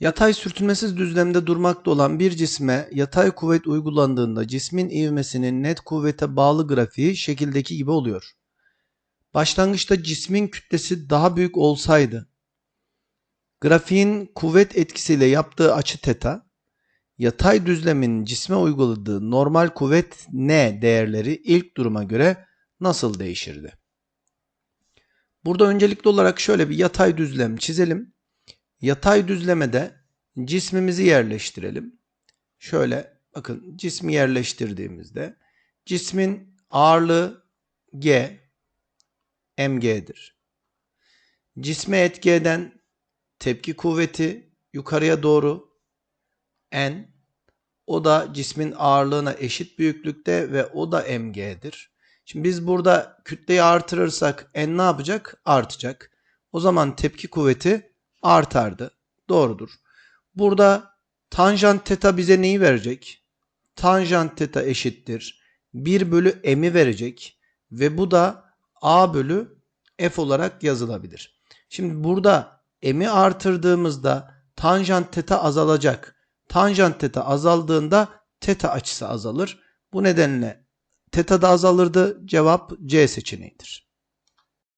Yatay sürtünmesiz düzlemde durmakta olan bir cisme yatay kuvvet uygulandığında cismin ivmesinin net kuvvete bağlı grafiği şekildeki gibi oluyor. Başlangıçta cismin kütlesi daha büyük olsaydı grafiğin kuvvet etkisiyle yaptığı açı teta, yatay düzlemin cisme uyguladığı normal kuvvet n değerleri ilk duruma göre nasıl değişirdi? Burada öncelikli olarak şöyle bir yatay düzlem çizelim. Yatay düzlemede cismimizi yerleştirelim. Şöyle bakın cismi yerleştirdiğimizde cismin ağırlığı G, mg'dir. Cisme etki eden tepki kuvveti yukarıya doğru n, o da cismin ağırlığına eşit büyüklükte ve o da mg'dir. Şimdi biz burada kütleyi artırırsak n ne yapacak? Artacak. O zaman tepki kuvveti artardı. Doğrudur. Burada tanjant teta bize neyi verecek? Tanjant teta eşittir. 1 bölü m'i verecek. Ve bu da a bölü f olarak yazılabilir. Şimdi burada m'i artırdığımızda tanjant teta azalacak. Tanjant teta azaldığında teta açısı azalır. Bu nedenle teta da azalırdı. Cevap C seçeneğidir.